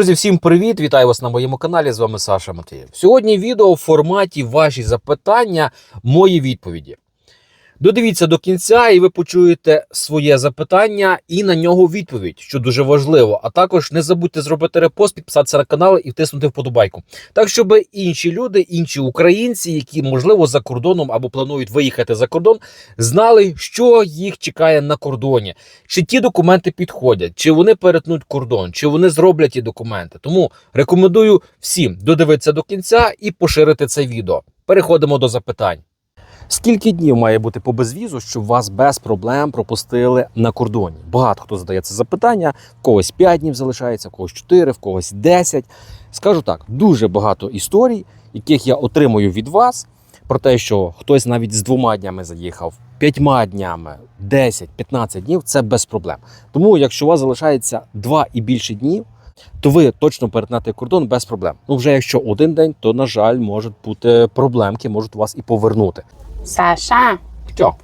Друзі, всім привіт! Вітаю вас на моєму каналі. З вами Саша Матвієв. Сьогодні відео в форматі ваші запитання, мої відповіді. Додивіться до кінця, і ви почуєте своє запитання і на нього відповідь, що дуже важливо. А також не забудьте зробити репост, підписатися на канал і втиснути вподобайку. Так, щоб інші люди, інші українці, які можливо за кордоном або планують виїхати за кордон, знали, що їх чекає на кордоні, чи ті документи підходять, чи вони перетнуть кордон, чи вони зроблять ті документи. Тому рекомендую всім додивитися до кінця і поширити це відео. Переходимо до запитань. Скільки днів має бути по безвізу, щоб вас без проблем пропустили на кордоні? Багато хто задає це запитання. В когось 5 днів залишається, в когось 4, в когось 10. Скажу так, дуже багато історій, яких я отримую від вас, про те, що хтось навіть з двома днями заїхав, п'ятьма днями, 10-15 днів це без проблем. Тому, якщо у вас залишається 2 і більше днів, то ви точно перетнете кордон без проблем. Ну, вже якщо один день, то на жаль, можуть бути проблемки, можуть вас і повернути. Саша, Що?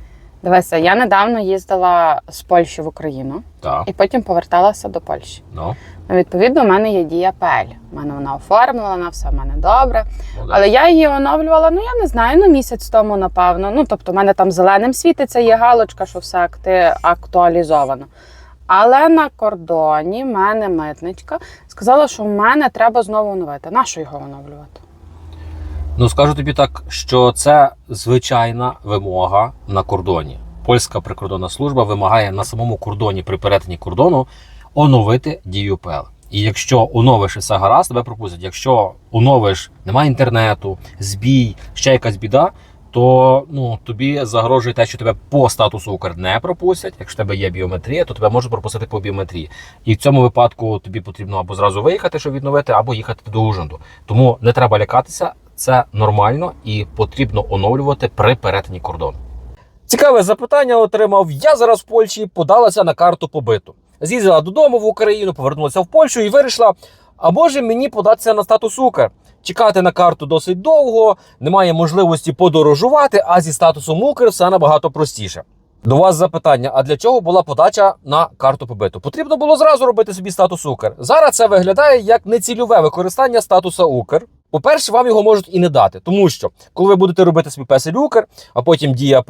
дивися, я недавно їздила з Польщі в Україну Так, і потім поверталася до Польщі. ну, Ну, відповідно, у мене є дія ПЕЛь. У мене вона оформлена, все в мене добре. ну Але я її оновлювала, ну я не знаю, ну місяць тому, напевно. Ну, тобто, в мене там зеленим світиться, є галочка, що все акти... актуалізовано. Але на кордоні в мене митничка сказала, що в мене треба знову оновити. Нащо його оновлювати? Ну, скажу тобі так, що це звичайна вимога на кордоні. Польська прикордонна служба вимагає на самому кордоні при перетині кордону оновити дію ПЛ. І якщо оновиш все гаразд, тебе пропустять. Якщо оновиш, немає інтернету, збій, ще якась біда, то ну тобі загрожує те, що тебе по статусу Укр не пропустять. Якщо в тебе є біометрія, то тебе можуть пропустити по біометрії. І в цьому випадку тобі потрібно або зразу виїхати, щоб відновити, або їхати до Ужгороду. Тому не треба лякатися. Це нормально і потрібно оновлювати при перетині кордону. Цікаве запитання отримав. Я зараз в Польщі подалася на карту побиту. З'їздила додому в Україну, повернулася в Польщу і вирішила, а може мені податися на статус Укр. Чекати на карту досить довго, немає можливості подорожувати, а зі статусом Укр все набагато простіше. До вас запитання: а для чого була подача на карту побиту? Потрібно було зразу робити собі статус Укр. Зараз це виглядає як нецільове використання статуса Укр. По-перше, вам його можуть і не дати, тому що коли ви будете робити собі песель Укр, а потім дія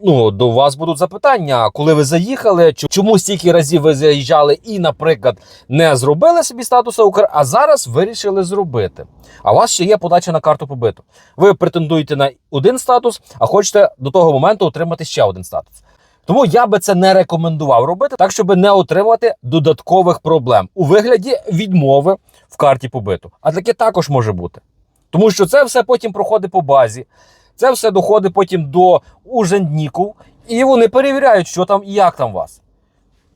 ну до вас будуть запитання, коли ви заїхали, чо- чому стільки разів ви заїжджали і, наприклад, не зробили собі статуса Укр, а зараз вирішили зробити. А у вас ще є подача на карту побиту. Ви претендуєте на один статус, а хочете до того моменту отримати ще один статус. Тому я би це не рекомендував робити, так щоб не отримати додаткових проблем у вигляді відмови в карті побиту. А таке також може бути. Тому що це все потім проходить по базі, це все доходить потім до ужендніків, і вони перевіряють, що там і як там вас.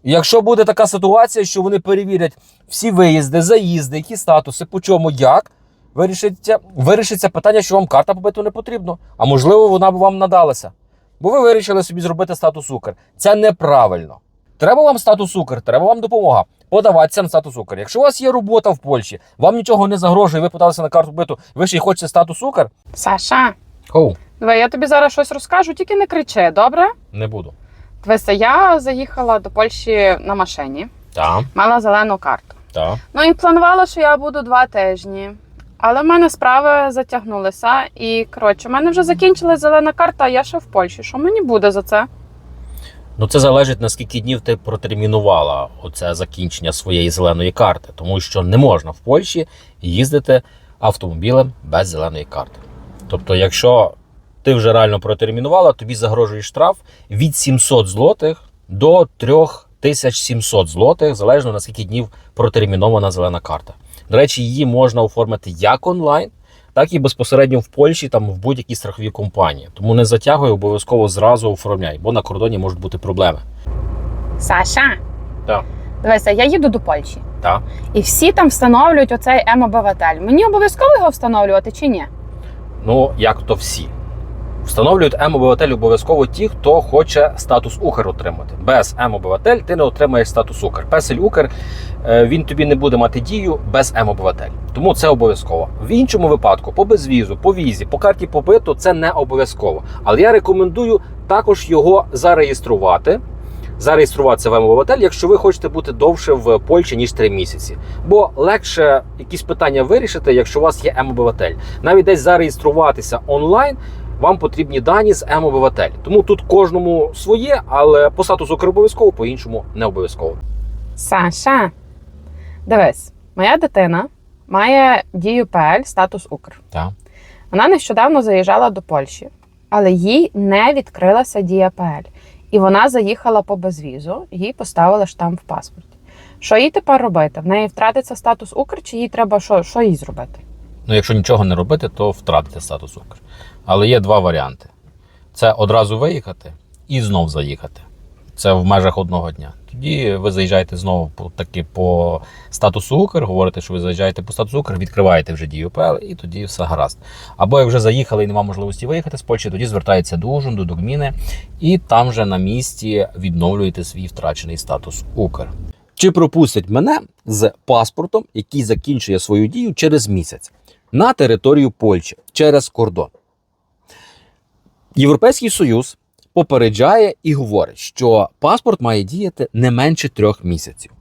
Якщо буде така ситуація, що вони перевірять всі виїзди, заїзди, які статуси, по чому, як, вирішиться, вирішиться питання, що вам карта побиту не потрібна. А можливо, вона б вам надалася. Бо ви вирішили собі зробити статус Укр. Це неправильно. Треба вам статус Укр, треба вам допомога. Подаватися на статус Укр. Якщо у вас є робота в Польщі, вам нічого не загрожує, ви подалися на карту побиту, ви ще й хочете статус Укр? Саша, Оу, давай я тобі зараз щось розкажу, тільки не кричи, добре? не буду. Дивися, я заїхала до Польщі на машині, Так, мала зелену карту. так. Ну і планувала, що я буду два тижні. Але в мене справи затягнулися, і коротше, в мене вже закінчилась зелена карта, а я ще в Польщі. Що мені буде за це? Ну це залежить наскільки днів ти протермінувала оце закінчення своєї зеленої карти, тому що не можна в Польщі їздити автомобілем без зеленої карти. Тобто, якщо ти вже реально протермінувала, тобі загрожує штраф від 700 злотих до 3700 злотих, залежно наскільки днів протермінована зелена карта. До речі, її можна оформити як онлайн, так і безпосередньо в Польщі, там в будь-якій страховій компанії. Тому не затягуй, обов'язково зразу оформляй, бо на кордоні можуть бути проблеми. Саша, Так. дивися, я їду до Польщі. Так. І всі там встановлюють оцей М-обиватель. Мені обов'язково його встановлювати чи ні? Ну, як то всі. Встановлюють М-обиватель обов'язково ті, хто хоче статус Укр отримати. Без М-обиватель ти не отримаєш статус Укр. Песель Укр е, він тобі не буде мати дію без М-обиватель. Тому це обов'язково. В іншому випадку, по безвізу, по візі, по карті побиту це не обов'язково. Але я рекомендую також його зареєструвати зареєструватися в МВОТель, якщо ви хочете бути довше в Польщі ніж 3 місяці. Бо легше якісь питання вирішити, якщо у вас є МОБВТель. Навіть десь зареєструватися онлайн. Вам потрібні дані з МОБВТель. Тому тут кожному своє, але по статусу обов'язково, по іншому не обов'язково. Саша, дивись, моя дитина має дію ПЛ статус Укр. Так. Вона нещодавно заїжджала до Польщі, але їй не відкрилася дія ПЛ. І вона заїхала по безвізу, їй поставили штамп в паспорті. Що їй тепер робити? В неї втратиться статус Укр, чи їй треба що, що їй зробити? Ну, якщо нічого не робити, то втратите статус Укр. Але є два варіанти: це одразу виїхати і знов заїхати. Це в межах одного дня. Тоді ви заїжджаєте знову таки по статусу Укр, говорите, що ви заїжджаєте по статусу Укр, відкриваєте вже дію ПЛ, і тоді все гаразд. Або як вже заїхали і немає можливості виїхати з Польщі, тоді звертається до Ужунду, до Гміни, і там вже на місці відновлюєте свій втрачений статус Укр. Чи пропустять мене з паспортом, який закінчує свою дію через місяць на територію Польщі через кордон? Європейський Союз попереджає і говорить, що паспорт має діяти не менше трьох місяців.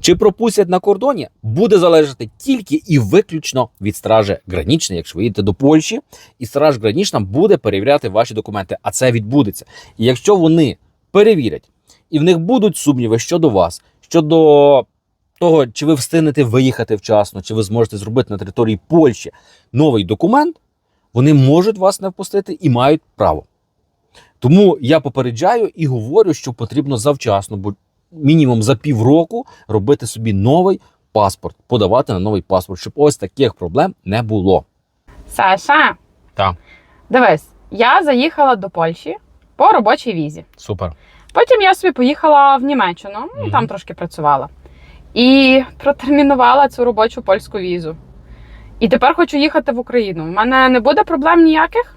Чи пропустять на кордоні, буде залежати тільки і виключно від стражі гранічної, якщо ви їдете до Польщі, і страж гранічна буде перевіряти ваші документи, а це відбудеться. І якщо вони перевірять, і в них будуть сумніви щодо вас, щодо того, чи ви встигнете виїхати вчасно, чи ви зможете зробити на території Польщі новий документ, вони можуть вас не впустити і мають право. Тому я попереджаю і говорю, що потрібно завчасно, бо мінімум за півроку робити собі новий паспорт, подавати на новий паспорт, щоб ось таких проблем не було. Саша, Так, дивись, я заїхала до Польщі по робочій візі. супер. Потім я собі поїхала в Німеччину, ну там трошки працювала. І протермінувала цю робочу польську візу. І тепер хочу їхати в Україну. У мене не буде проблем ніяких?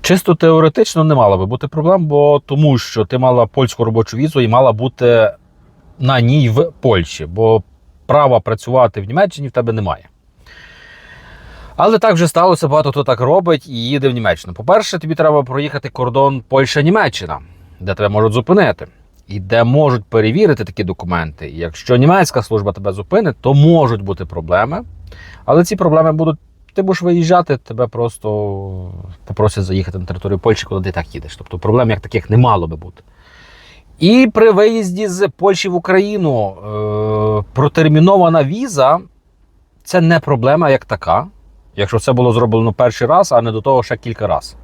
Чисто теоретично не мало би бути проблем, бо тому що ти мала польську робочу візу і мала бути на ній в Польщі, бо права працювати в Німеччині в тебе немає. Але так вже сталося, багато хто так робить і їде в Німеччину. По-перше, тобі треба проїхати кордон Польща-Німеччина, де тебе можуть зупинити, і де можуть перевірити такі документи. І якщо німецька служба тебе зупинить, то можуть бути проблеми. Але ці проблеми будуть ти будеш виїжджати, тебе просто попросять заїхати на територію Польщі, коли ти так їдеш. Тобто проблем як таких не мало би бути. І при виїзді з Польщі в Україну е, протермінована віза це не проблема як така, якщо це було зроблено перший раз, а не до того ще кілька разів.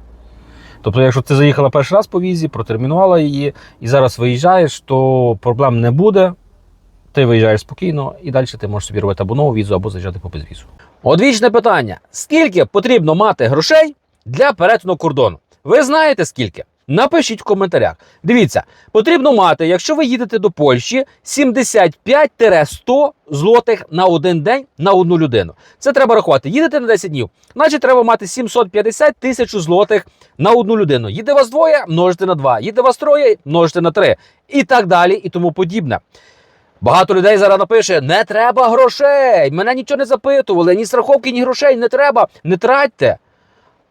Тобто, якщо ти заїхала перший раз по візі, протермінувала її і зараз виїжджаєш, то проблем не буде. Ти виїжджаєш спокійно і далі ти можеш собі робити або нову візу, або заїжджати по безвізу. Одвічне питання: скільки потрібно мати грошей для перетину кордону? Ви знаєте скільки? Напишіть в коментарях. Дивіться, потрібно мати, якщо ви їдете до Польщі, 75-100 злотих на один день на одну людину. Це треба рахувати. Їдете на 10 днів, значить треба мати 750 тисяч злотих на одну людину. Їде вас двоє, множите на два. Їде вас троє, множите на три. І так далі, і тому подібне. Багато людей зараз напише: не треба грошей. Мене нічого не запитували, ні страховки, ні грошей не треба. Не тратьте.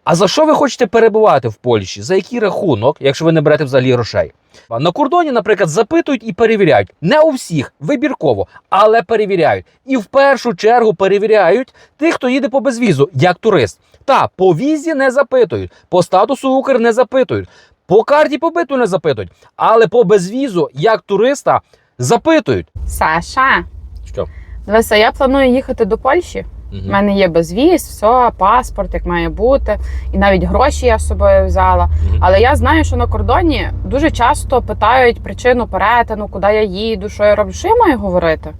А за що ви хочете перебувати в Польщі? За який рахунок, якщо ви не берете взагалі грошей? На кордоні, наприклад, запитують і перевіряють. Не у всіх, вибірково, але перевіряють. І в першу чергу перевіряють тих, хто їде по безвізу, як турист. Та по візі не запитують, по статусу Укр не запитують, по карті побиту не запитують, але по безвізу, як туриста, запитують. Саша, Що? дивися, я планую їхати до Польщі. У мене є безвіз, все, паспорт, як має бути, і навіть гроші я з собою взяла. Мгм. Але я знаю, що на кордоні дуже часто питають причину перетину, куди я їду, що я роблю. Що я маю говорити?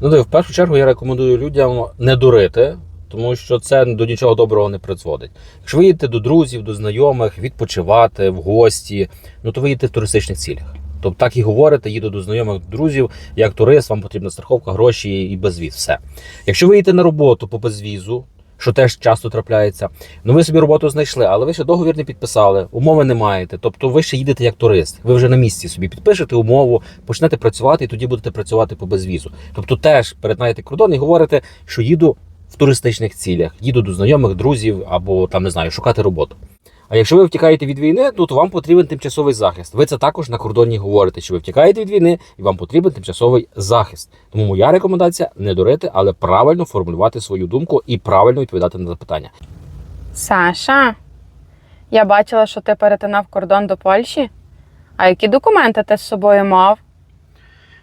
Ну, диви, в першу чергу я рекомендую людям не дурити, тому що це до нічого доброго не призводить. Якщо ви їдете до друзів, до знайомих, відпочивати в гості, ну то ви їдете в туристичних цілях. Тобто так і говорите, їду до знайомих друзів, як турист, вам потрібна страховка, гроші і безвіз. Все. Якщо ви їдете на роботу по безвізу, що теж часто трапляється, ну ви собі роботу знайшли, але ви ще договір не підписали, умови не маєте. Тобто ви ще їдете як турист. Ви вже на місці собі підпишете умову, почнете працювати і тоді будете працювати по безвізу. Тобто теж перетинаєте кордон і говорите, що їду в туристичних цілях, їду до знайомих, друзів або там не знаю, шукати роботу. А якщо ви втікаєте від війни, ну, то вам потрібен тимчасовий захист. Ви це також на кордоні говорите, що ви втікаєте від війни і вам потрібен тимчасовий захист. Тому моя рекомендація не дурити, але правильно формулювати свою думку і правильно відповідати на запитання. Саша, я бачила, що ти перетинав кордон до Польщі. А які документи ти з собою мав?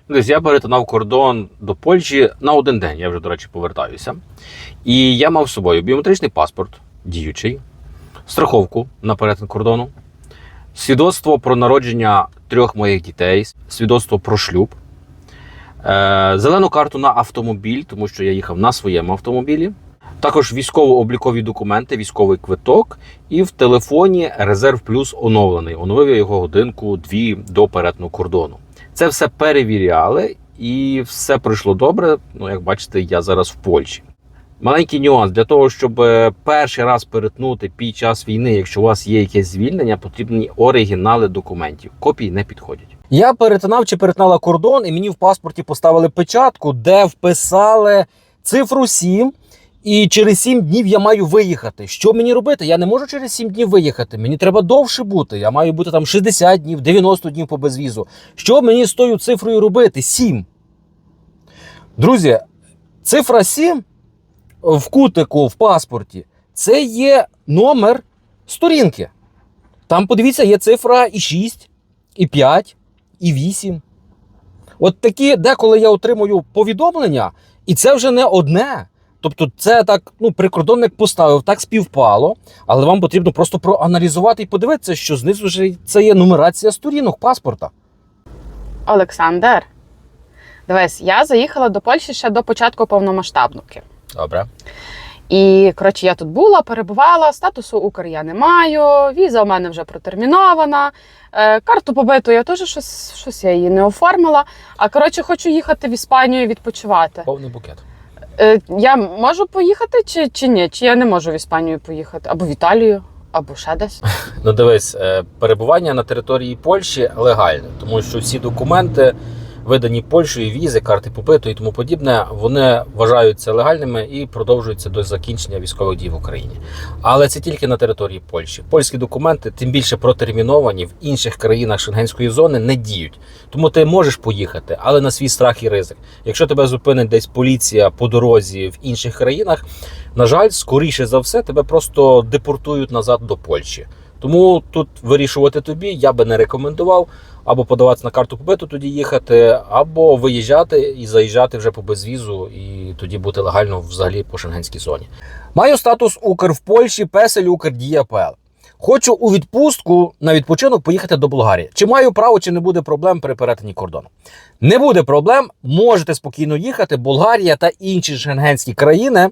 Десь я перетинав кордон до Польщі на один день. Я вже, до речі, повертаюся. І я мав з собою біометричний паспорт, діючий, страховку на перетин кордону, свідоцтво про народження трьох моїх дітей, свідоцтво про шлюб, е, зелену карту на автомобіль, тому що я їхав на своєму автомобілі. Також військово-облікові документи, військовий квиток, і в телефоні резерв плюс оновлений. Оновив я його годинку-дві до перетину кордону. Це все перевіряли, і все пройшло добре. Ну, як бачите, я зараз в Польщі. Маленький нюанс для того, щоб е, перший раз перетнути під час війни, якщо у вас є якесь звільнення, потрібні оригінали документів. Копії не підходять. Я перетинав чи перетинала кордон, і мені в паспорті поставили печатку, де вписали цифру 7. І через 7 днів я маю виїхати. Що мені робити? Я не можу через 7 днів виїхати. Мені треба довше бути. Я маю бути там 60 днів, 90 днів по безвізу. Що мені з тою цифрою робити? 7. Друзі, цифра 7 в кутику в паспорті це є номер сторінки. Там, подивіться, є цифра і 6, і 5, і 8. От такі, деколи я отримую повідомлення, і це вже не одне. Тобто, це так, ну, прикордонник поставив, так співпало, але вам потрібно просто проаналізувати і подивитися, що знизу вже це є нумерація сторінок паспорта. Олександр, дивись, я заїхала до Польщі ще до початку повномасштабники. Добре. І коротше, я тут була, перебувала, статусу Укр я не маю, віза у мене вже протермінована. Е, карту побиту я теж щось, щось я її не оформила. А коротше, хочу їхати в Іспанію відпочивати. Повний букет. Е, я можу поїхати чи, чи ні? Чи я не можу в Іспанію поїхати? Або в Італію, або ще десь. Ну, дивись, е, перебування на території Польщі легальне, тому що всі документи, видані Польщею, візи, карти попиту і тому подібне, вони вважаються легальними і продовжуються до закінчення військових дій в Україні. Але це тільки на території Польщі. Польські документи, тим більше протерміновані в інших країнах шенгенської зони, не діють. Тому ти можеш поїхати, але на свій страх і ризик. Якщо тебе зупинить десь поліція по дорозі в інших країнах, на жаль, скоріше за все, тебе просто депортують назад до Польщі. Тому тут вирішувати тобі я би не рекомендував або подаватися на карту побиту, тоді їхати, або виїжджати і заїжджати вже по безвізу, і тоді бути легально взагалі по шенгенській зоні. Маю статус Укр в Польщі, песель Укр Дія Хочу у відпустку на відпочинок поїхати до Болгарії. Чи маю право, чи не буде проблем при перетині кордону? Не буде проблем, можете спокійно їхати. Болгарія та інші шенгенські країни,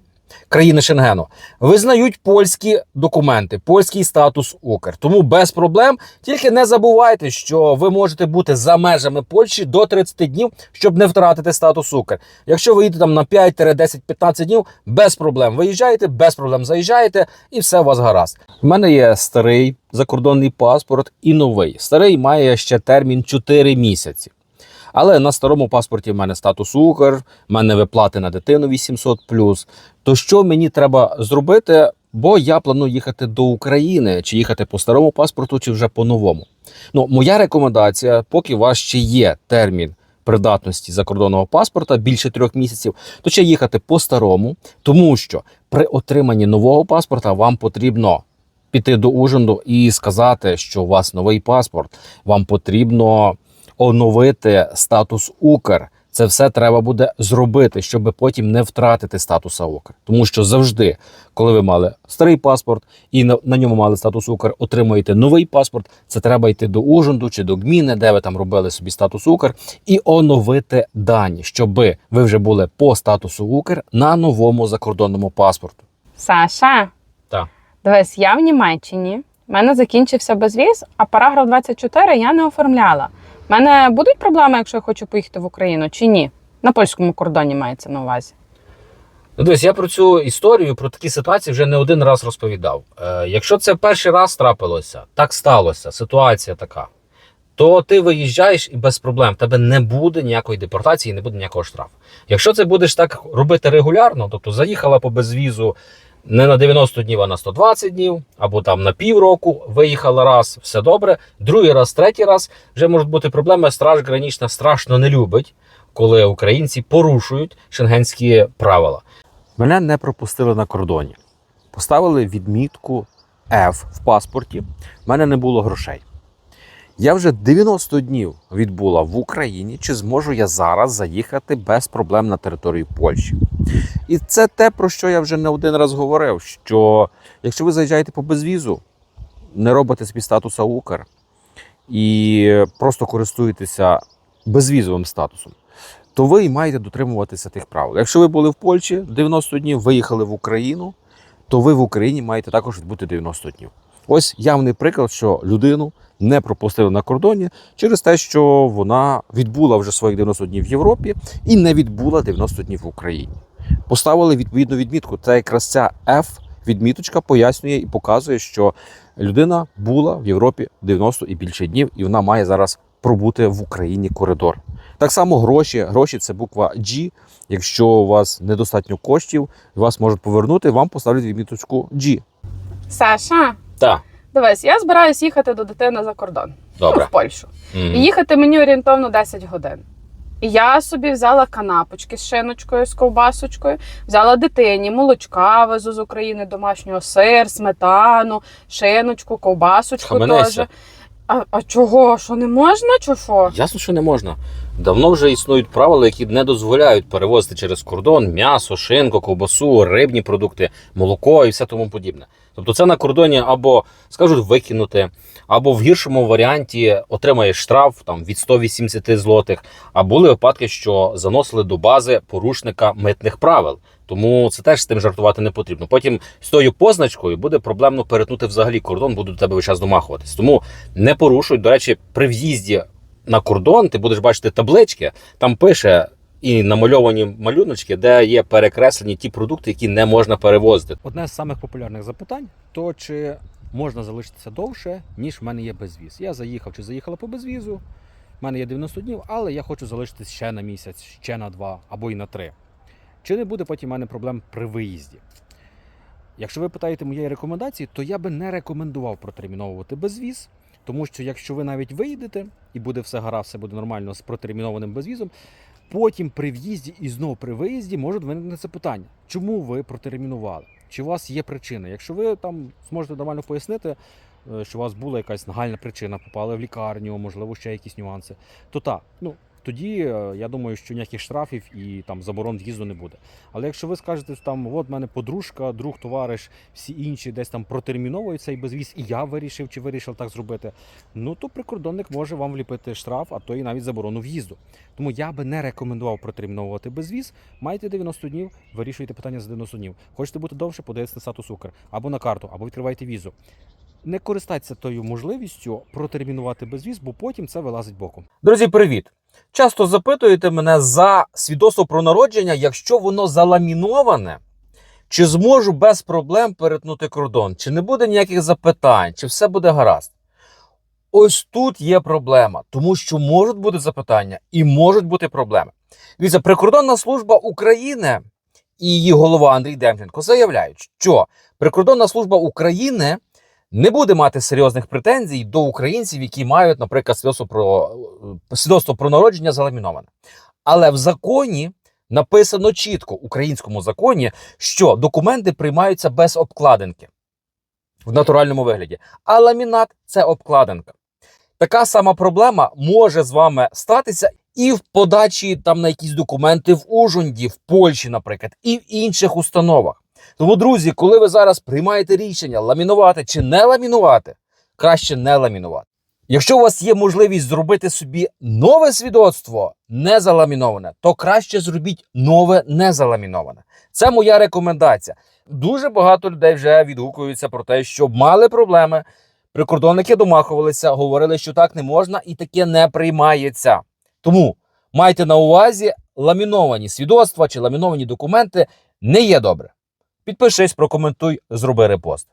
країни Шенгену, визнають польські документи, польський статус Укр. Тому без проблем. Тільки не забувайте, що ви можете бути за межами Польщі до 30 днів, щоб не втратити статус Укр. Якщо ви їдете там на 5, 10, 15 днів, без проблем виїжджаєте, без проблем заїжджаєте, і все у вас гаразд. У мене є старий закордонний паспорт і новий. Старий має ще термін 4 місяці. Але на старому паспорті в мене статус Укр, в мене виплати на дитину 800 То що мені треба зробити? Бо я планую їхати до України, чи їхати по старому паспорту, чи вже по новому. Ну, моя рекомендація, поки у вас ще є термін придатності закордонного паспорта більше трьох місяців, то ще їхати по старому, тому що при отриманні нового паспорта вам потрібно піти до Ужинду і сказати, що у вас новий паспорт, вам потрібно оновити статус Укр. Це все треба буде зробити, щоб потім не втратити статуса Укр. Тому що завжди, коли ви мали старий паспорт і на, на ньому мали статус Укр, отримуєте новий паспорт. Це треба йти до Ужинду чи до Гміни, де ви там робили собі статус Укр, і оновити дані, щоб ви вже були по статусу Укр на новому закордонному паспорту. Саша, Так. дивись, я в Німеччині. У мене закінчився безвіз, а параграф 24 я не оформляла. У мене будуть проблеми, якщо я хочу поїхати в Україну, чи ні? На польському кордоні мається на увазі. Ну, дивись, я про цю історію, про такі ситуації вже не один раз розповідав. Е, якщо це перший раз трапилося, так сталося, ситуація така, то ти виїжджаєш і без проблем. В тебе не буде ніякої депортації, не буде ніякого штрафу. Якщо це будеш так робити регулярно, тобто заїхала по безвізу, Не на 90 днів, а на 120 днів, або там на півроку виїхала раз, все добре. Другий раз, третій раз вже можуть бути проблеми. Страж гранічна страшно не любить, коли українці порушують шенгенські правила. Мене не пропустили на кордоні. Поставили відмітку F в паспорті. У мене не було грошей. Я вже 90 днів відбула в Україні. Чи зможу я зараз заїхати без проблем на територію Польщі? І це те, про що я вже не один раз говорив: що якщо ви заїжджаєте по безвізу, не робите собі статуса Укр і просто користуєтеся безвізовим статусом, то ви і маєте дотримуватися тих правил. Якщо ви були в Польщі 90 днів, виїхали в Україну, то ви в Україні маєте також відбути 90 днів. Ось явний приклад, що людину не пропустили на кордоні через те, що вона відбула вже своїх 90 днів в Європі і не відбула 90 днів в Україні. Поставили відповідну відмітку. Це якраз ця F відміточка пояснює і показує, що людина була в Європі 90 і більше днів, і вона має зараз пробути в Україні коридор. Так само гроші. Гроші це буква G. Якщо у вас недостатньо коштів, вас можуть повернути, вам поставлять відміточку G. Саша, Так, дивись, я збираюсь їхати до дитини за кордон добре. в Польщу. І їхати мені орієнтовно 10 годин. І я собі взяла канапочки з шиночкою, з ковбасочкою, взяла дитині молочка везу з України домашнього сир, сметану, шиночку, ковбасочку теж. А, а чого? Що не можна, чи що? Ясно, що не можна. Давно вже існують правила, які не дозволяють перевозити через кордон м'ясо, шинку, ковбасу, рибні продукти, молоко і все тому подібне. Тобто це на кордоні або скажуть викинути, або в гіршому варіанті отримаєш штраф там від 180 злотих. А були випадки, що заносили до бази порушника митних правил. Тому це теж з тим жартувати не потрібно. Потім з тою позначкою буде проблемно перетнути взагалі кордон, будуть тебе весь час домахуватись. Тому не порушуй. До речі, при в'їзді на кордон ти будеш бачити таблички, там пише. І намальовані малюночки, де є перекреслені ті продукти, які не можна перевозити. Одне з самих популярних запитань: то чи можна залишитися довше, ніж в мене є безвіз. Я заїхав чи заїхала по безвізу. в мене є 90 днів, але я хочу залишитись ще на місяць, ще на два або і на три. Чи не буде потім в мене проблем при виїзді? Якщо ви питаєте моєї рекомендації, то я би не рекомендував протерміновувати безвіз, тому що якщо ви навіть виїдете і буде все гаразд, все буде нормально з протермінованим безвізом, потім при в'їзді і знову при виїзді можуть виникнути це питання, чому ви протермінували? Чи у вас є причина? Якщо ви там зможете нормально пояснити, е, що у вас була якась нагальна причина, попали в лікарню, можливо, ще якісь нюанси, то так, ну тоді е, я думаю, що ніяких штрафів і там заборон в'їзду не буде. Але якщо ви скажете, що там от в мене подружка, друг, товариш, всі інші десь там протерміновують цей безвіз, і я вирішив чи вирішив так зробити, ну то прикордонник може вам вліпити штраф, а то і навіть заборону в'їзду. Тому я би не рекомендував протерміновувати безвіз. Маєте 90 днів, вирішуєте питання за 90 днів. Хочете бути довше, подаєте на статус Укр або на карту, або відкриваєте візу. Не користайтеся тою можливістю протермінувати безвіз, бо потім це вилазить боком. Друзі, привіт! Часто запитуєте мене за свідоцтво про народження, якщо воно заламіноване, чи зможу без проблем перетнути кордон, чи не буде ніяких запитань, чи все буде гаразд. Ось тут є проблема, тому що можуть бути запитання і можуть бути проблеми. Дивіться, прикордонна служба України і її голова Андрій Демченко заявляють, що прикордонна служба України не буде мати серйозних претензій до українців, які мають, наприклад, свідоцтво про свідоцтво про народження заламіноване. Але в законі написано чітко українському законі, що документи приймаються без обкладинки в натуральному вигляді. А ламінат це обкладинка. Така сама проблема може з вами статися і в подачі там на якісь документи в Ужгороді, в Польщі, наприклад, і в інших установах. Тому, друзі, коли ви зараз приймаєте рішення ламінувати чи не ламінувати, краще не ламінувати. Якщо у вас є можливість зробити собі нове свідоцтво не заламіноване, то краще зробіть нове не заламіноване. Це моя рекомендація. Дуже багато людей вже відгукуються про те, що мали проблеми. Прикордонники домахувалися, говорили, що так не можна і таке не приймається. Тому майте на увазі, ламіновані свідоцтва чи ламіновані документи не є добре. Підпишись, прокоментуй, зроби репост.